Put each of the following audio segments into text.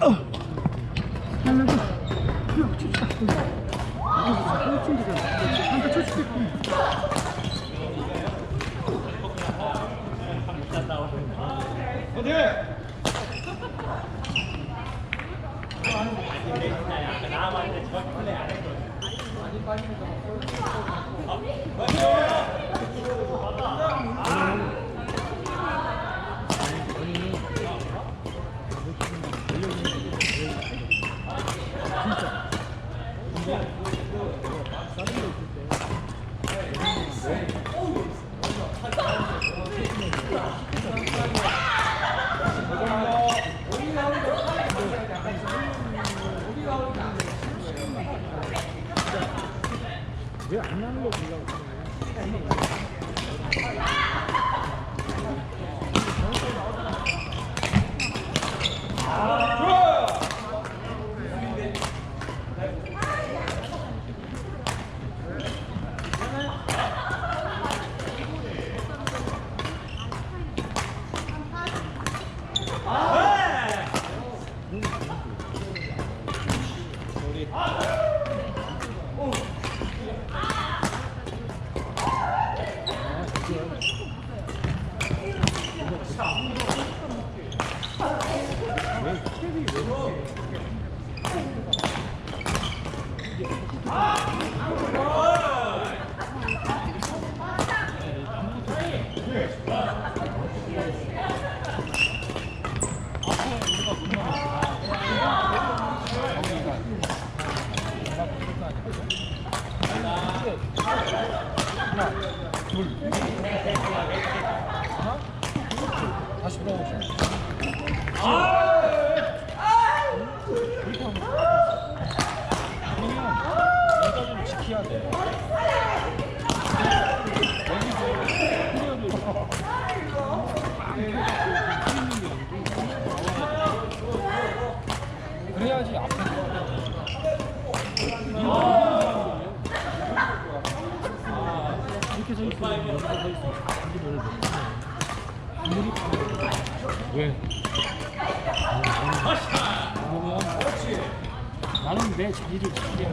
왜안 Hallelujah. 다시 돌아오자. 여기까지는 지켜야 돼 앞에 이렇게 서 있으면 여기서 서 있어. 왜? 그러면 나는 내 자리를 지켜야 돼.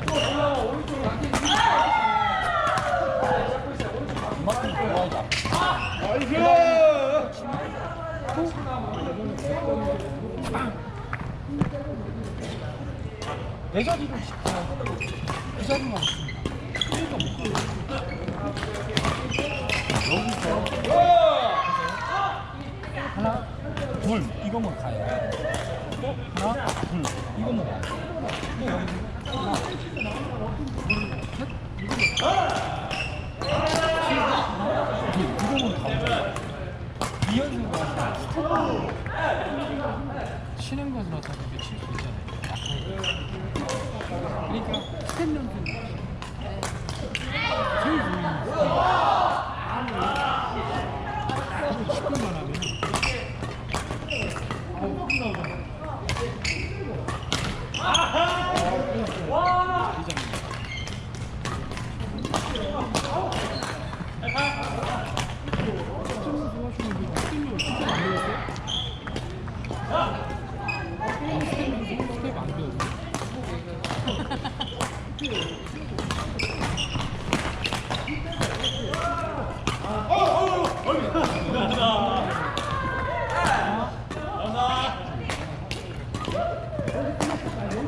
그만큼. 내 자리를 지켜야 돼. 그 자리만 있습니다. 여기서 하나, 둘 이거만 가요. 또 하나, 둘 이거만 가요. 치는 것으로서 이게 칠수 있잖아요. 약하게. 그러니까 스텝 연습 제일 중요한 건 스텝. 10분만 하면 아우 끝나오잖아. 스텝 안 배웠어.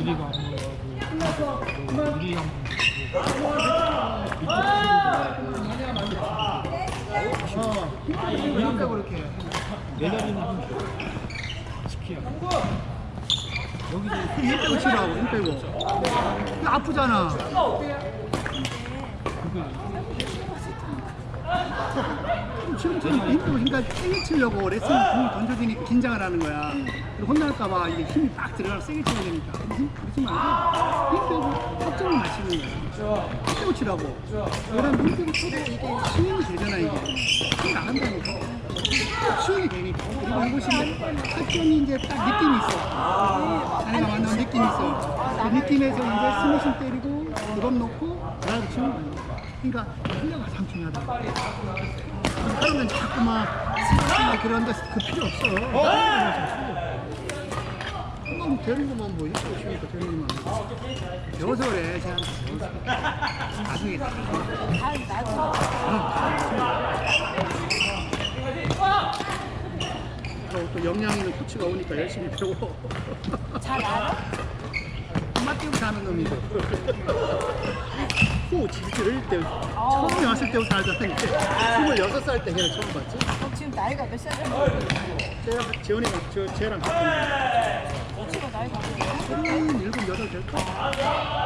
우리가 하는 거 우리 형 그러니까 그렇게 내 자리는 좀 지켜야 돼. 여기도 힘 빼고 치라고 힘 빼고 아프잖아 그거 지금처럼 힘들고 그러니까 세게 치려고 레슨 공을 던져주니까 긴장을 하는 거야. 그리고 혼날까봐 이게 힘이 빡 들어가서 세게 쳐야 되니까. 그러지, 그러지 말고 힘 빼고 확정을 맞추는 거야. 힘 빼고 치라고. 그다음 힘 빼고 쳐도 이게 스윙이 되잖아 이게. 힘 나간다니까. 되니까. 그리고 이것이 확정이 이제 딱 느낌이 있어. 자네가 만나는 느낌이 있어. 그 느낌에서 이제 스매싱 때리고 드럼 놓고 드라이브 치는 거야. 그러니까 훈련가 참 중요하다. 사람들은 자꾸 막 스매싱을 그런데 그 필요 없어. 한번 되는 것만 뭐 이렇게 치니까 되는 것만. 배워서 그래. 제가 배워서. 나중에 다. 또, 또 역량 있는 코치가 오니까 열심히 배워. 잘 알아? 맞대고 하는 놈이죠. 코 질질 때 처음에 왔을 때부터 알았는데 26살 때 걔를 처음 봤지. 너 지금 나이가 몇 살이야? 제가 재원이가 저 쟤랑 같은 코치가 나이가 몇 살이야? 서른 일곱 여덟 될까?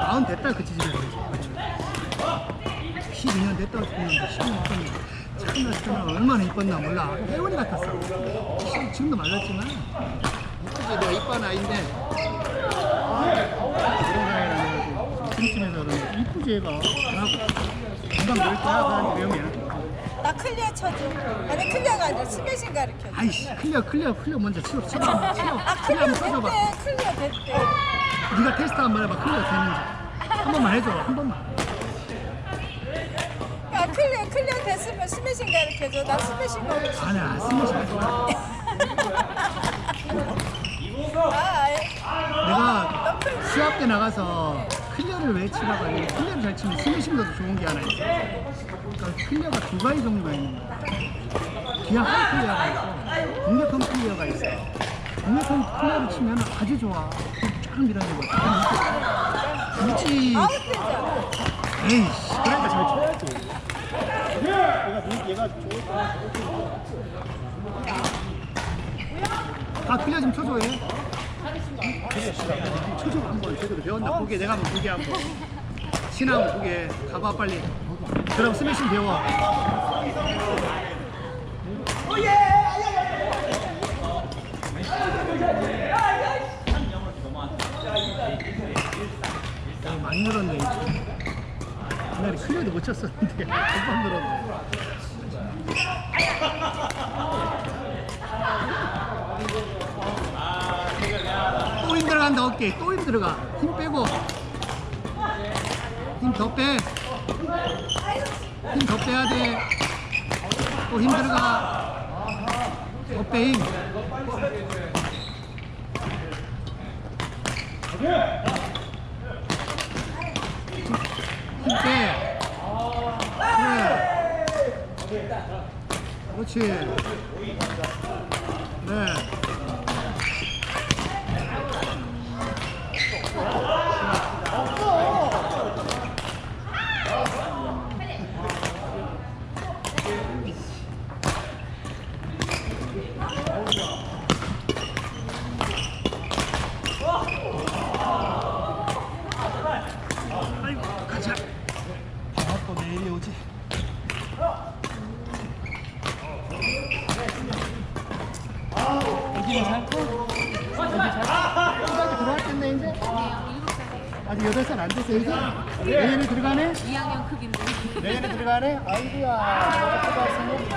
마흔 됐다 그 지지를 그렇죠. 12년 됐다 그랬는데 12년 됐 는데 참나 저는 얼마나 이뻤나 몰라. 혜원이 같았어. 지- 지금도 말랐지만. 이쁘지 내가 이쁜 아이인데. 그런 이쁘지 얘가. 하고. 금방 늘 거야 하는 위험이야. 나 클리어 쳐줘. 아니 클리어가 아니라 스매싱 가르쳐. 아이씨 클리어 클리어 클리어 먼저 치워 치워 치워. 아 클리어 클리어 한번 쳐줘봐. 됐대. 클리어 됐대. 네가 테스트 한 번 해봐. 클리어 되는지. 한 번만 해줘 한 번만. 야 클리어 클리어 됐으면 스매싱 가르쳐줘. 나 스매싱 가르쳐. 스매시 하지 마 아, 내가 시합 때 나가서 클리어를 왜 치라고 클리어를 잘 치면 스매싱도 좋은 게 하나 있어. 그러니까 클리어가 두 가지 종류가 있는 거야. 하이 클리어가 있고 공격형 클리어가 있어. 공격형 클리어를 치면 아주 좋아. 쫙 밀어내고. 굳이 아웃되잖아. 에이씨 쳐야지 클리어 좀 쳐줘 얘. 쳐줘 한번 제대로 배웠나? 보게 내가 한번 보게 한번. 한번 보게 가봐 빨리. 그럼 스매싱 배워 야, 많이 늘었네 이제 옛날에 클리어도 못 쳤었는데 금방 늘었네 또 힘 들어간다 어깨 또 힘 들어가. 힘 빼고. 힘 더 빼. 힘 더 빼야 돼또 힘 들어가. 더빼힘. 힘 빼. 그래. 그렇지. 그래. 아이고, 가자. 방학도 내일이 오지. 여기는 살고? 여기 살고? 초등학교 들어왔겠네, 이제? 아직 여덟 살 안 됐어, 이제? 내년에 들어가네? 2학년 크기인데. 내년에 들어가네? 아이고야, 초등학생이.